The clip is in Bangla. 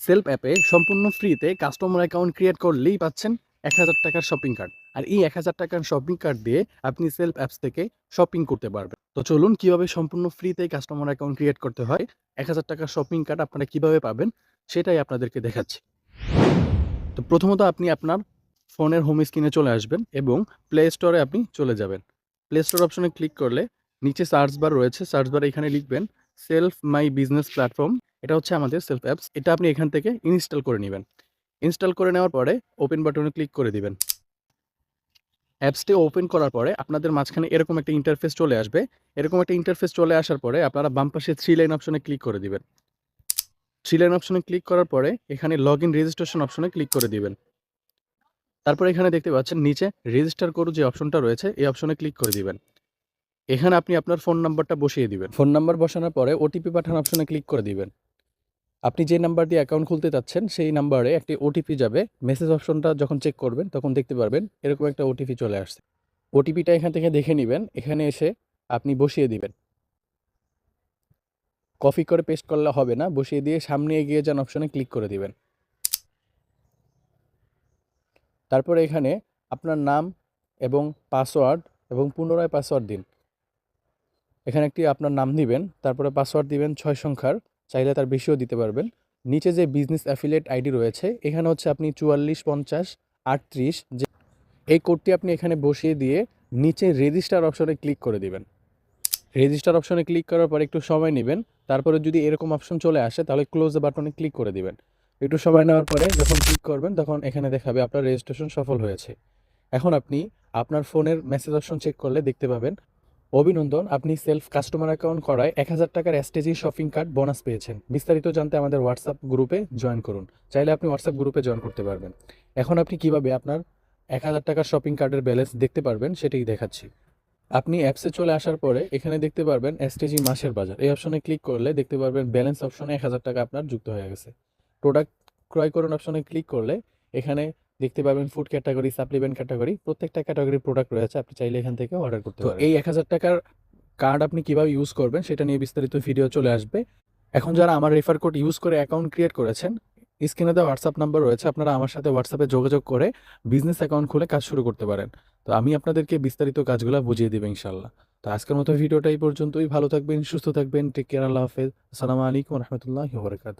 সেলফ অ্যাপে সম্পূর্ণ ফ্রিতে কাস্টমার অ্যাকাউন্ট ক্রিয়েট করলেই পাচ্ছেন এক হাজার টাকার শপিং কার্ড। আর এই এক হাজার টাকার শপিং কার্ড দিয়ে আপনি সেলফ অ্যাপস থেকে শপিং করতে পারবেন। তো চলুন কীভাবে সম্পূর্ণ ফ্রিতে কাস্টমার অ্যাকাউন্ট ক্রিয়েট করতে হয়, এক হাজার টাকার শপিং কার্ড আপনারা কীভাবে পাবেন সেটাই আপনাদেরকে দেখাচ্ছি। তো প্রথমত আপনি আপনার ফোনের হোম স্ক্রিনে চলে আসবেন এবং প্লে স্টোরে আপনি চলে যাবেন। প্লে স্টোর অপশনে ক্লিক করলে নিচে সার্চ বার রয়েছে। সার্চ বার এখানে লিখবেন, সেলফ মাই বিজনেস প্ল্যাটফর্ম এটা হচ্ছে আমাদের সেলফ অ্যাপস এটা আপনি এখান থেকে ইনস্টল করে নেবেন। ইনস্টল করে নেওয়ার পরে ওপেন বাটনে ক্লিক করে দিবেন। অ্যাপসটি ওপেন করার পরে আপনাদের মাঝখানে এরকম একটা ইন্টারফেস চলে আসবে। এরকম একটা ইন্টারফেস চলে আসার পরে আপনারা বাম পাশে থ্রি লাইন অপশনে ক্লিক করে দিবেন। থ্রি লাইন অপশনে ক্লিক করার পরে এখানে লগ ইন রেজিস্ট্রেশন অপশনে ক্লিক করে দিবেন। তারপর এখানে দেখতে পাচ্ছেন নিচে রেজিস্টার করু যে অপশনটা রয়েছে, এই অপশনে ক্লিক করে দিবেন। এখানে আপনি আপনার ফোন নাম্বারটা বসিয়ে দিবেন। ফোন নাম্বার বসানোর পরে ওটিপি পাঠান অপশনে ক্লিক করে দিবেন। আপনি যে নাম্বার দিয়ে অ্যাকাউন্ট খুলতে চাচ্ছেন, সেই নাম্বারে একটি ওটিপি যাবে। মেসেজ অপশনটা যখন চেক করবেন, তখন দেখতে পারবেন এরকম একটা ওটিপি চলে আসছে। ওটিপিটা এখান থেকে দেখে নেবেন। এখানে এসে আপনি বসিয়ে দিবেন। কপি করে পেস্ট করলে হবে না। বসিয়ে দিয়ে সামনে এগিয়ে যান অপশনে ক্লিক করে দিবেন। তারপরে এখানে আপনার নাম এবং পাসওয়ার্ড এবং পুনরায় পাসওয়ার্ড দিন। এখানে একটি আপনার নাম দিবেন। তারপরে পাসওয়ার্ড দিবেন ছয় সংখ্যার। চাইলে তার বেশিও দিতে পারবেন। নিচে যে বিজনেস অ্যাফিলিয়েট আইডি রয়েছে, এখানে হচ্ছে আপনি চুয়াল্লিশ, পঞ্চাশ, আটত্রিশ যে এই কোডটি আপনি এখানে বসিয়ে দিয়ে নিচে রেজিস্টার অপশনে ক্লিক করে দিবেন। রেজিস্টার অপশনে ক্লিক করার পর একটু সময় নেবেন, তারপরে যদি এরকম অপশন চলে আসে, তাহলে ক্লোজ বাটনে ক্লিক করে দিবেন। একটু সময় নেওয়ার পরে যখন ক্লিক করবেন, তখন এখানে দেখাবে আপনার রেজিস্ট্রেশন সফল হয়েছে। এখন আপনি আপনার ফোনের মেসেজ অপশন চেক করলে দেখতে পাবেন অভিনন্দন, আপনি সেলফ কাস্টমার অ্যাকাউন্ট করায় এক হাজার টাকার এসটিজি শপিং কার্ড বোনাস পেয়েছেন। বিস্তারিত জানতে আমাদের হোয়াটসঅ্যাপ গ্রুপে জয়েন করুন। চাইলে আপনি হোয়াটসঅ্যাপ গ্রুপে জয়েন করতে পারবেন। এখন আপনি কীভাবে আপনার এক হাজার টাকার শপিং কার্ডের ব্যালেন্স দেখতে পারবেন সেটাই দেখাচ্ছি। আপনি অ্যাপসে চলে আসার পরে এখানে দেখতে পারবেন এসটিজি মাসের বাজার। এই অপশনে ক্লিক করলে দেখতে পারবেন ব্যালেন্স অপশনে এক হাজার টাকা আপনার যুক্ত হয়ে গেছে। প্রোডাক্ট ক্রয় করুন অপশনে ক্লিক করলে এখানে দেখতে পাবেন ফুড ক্যাটাগরি সাপ্লিমেন্ট ক্যাটাগরি প্রত্যেকটা ক্যাটাগরির প্রোডাক্ট রয়েছে আপনি চাইলে এখান থেকে অর্ডার করতে পারেন। এই এক হাজার টাকার কার্ড আপনি কীভাবে ইউজ করবেন সেটা নিয়ে বিস্তারিত ভিডিও চলে আসবে। এখন যারা আমার রেফার কোড ইউজ করে অ্যাকাউন্ট ক্রিয়েট করেছেন স্ক্রিনে দেওয়া হোয়াটসঅ্যাপ নাম্বার রয়েছে আপনারা আমার সাথে হোয়াটসঅ্যাপে যোগাযোগ করে বিজনেস অ্যাকাউন্ট খুলে কাজ শুরু করতে পারেন। তো আমি আপনাদেরকে বিস্তারিত কাজগুলো বুঝিয়ে দেবো ইনশাল্লাহ তো আজকের মতো ভিডিওটা এই পর্যন্তই ভালো থাকবেন সুস্থ থাকবেন টেক কেয়ার আল্লাহ হাফেজ আসসালামু আলাইকুম রহমতুল্লাহ বরকাত